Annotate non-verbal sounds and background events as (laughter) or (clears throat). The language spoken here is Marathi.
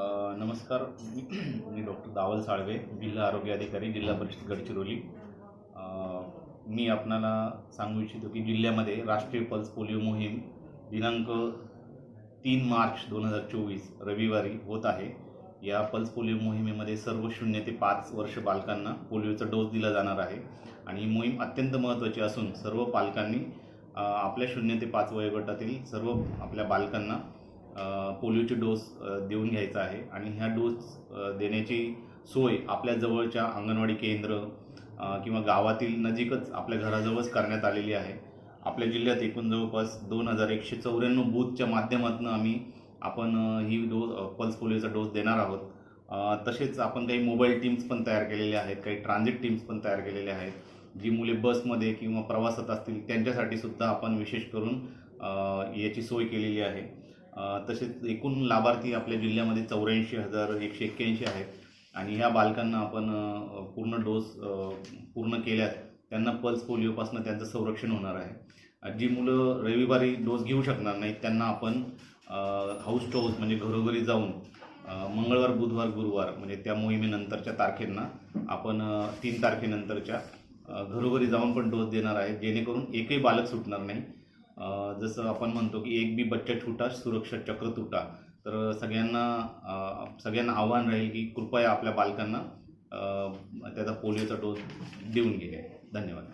नमस्कार (clears throat) मी डॉक्टर दावल साळवे जिल्हा आरोग्य अधिकारी जिल्हा परिषद गडचिरोली. मी आपणाला सांगू इच्छितो की जिल्ह्यामध्ये राष्ट्रीय पल्स पोलिओ मोहीम दिनांक तीन मार्च दोन हजार चोवीस रविवारी होत आहे. या पल्स पोलिओ मोहिमेमध्ये सर्व शून्य ते पाच वर्ष बालकांना पोलिओचा डोस दिला जाणार आहे. आणि ही मोहीम अत्यंत महत्त्वाची असून सर्व पालकांनी आपल्या शून्य ते पाच वयोगटातील सर्व आपल्या बालकांना पोलिओचे डोस देऊन घ्यायचा आहे. आणि ह्या डोस देण्याची सोय आपल्या जवळच्या अंगणवाडी केंद्र किंवा गावातील नजीकच आपल्या घराजवळच करण्यात आलेली आहे. आपल्या जिल्ह्यात एकूण जवळपास दोन हजार एकशे चौऱ्याण्णव बूथच्या माध्यमातून आम्ही आपण ही डो पल्स पोलिओचा डोस देणार आहोत. तसेच आपण काही मोबाईल टीम्स पण तयार केलेल्या आहेत काही ट्रान्झिट टीम्स पण तयार केलेल्या आहेत जी मुले बसमध्ये किंवा प्रवासात असतील त्यांच्यासाठी सुद्धा आपण विशेष करून याची सोय केलेली आहे. तसेच एकूण लाभार्थी आपल्या जिल्ह्यामध्ये चौऱ्याऐंशी हजार एकशे एक्क्याऐंशी आहेत. आणि ह्या बालकांना आपण पूर्ण डोस पूर्ण केल्यास त्यांना पल्स पोलिओपासून त्यांचं संरक्षण होणार आहे. जी मुलं रविवारी डोस घेऊ शकणार नाहीत त्यांना आपण हाऊस टू हाऊस म्हणजे घरोघरी जाऊन मंगळवार बुधवार गुरुवार म्हणजे त्या मोहिमेनंतरच्या तारखेंना आपण तीन तारखेनंतरच्या घरोघरी जाऊन पण डोस देणार आहे. जेणेकरून एकही बालक सुटणार नाही. जसं आपण म्हणतो की एक बी बच्चा छुटा सुरक्षा चक्र तुटा. तर सगळ्यांना सगळ्यांना आव्हान राहील की कृपया आपल्या बालकांना त्याचा पोलिओचा डोस देऊन घे धन्यवाद.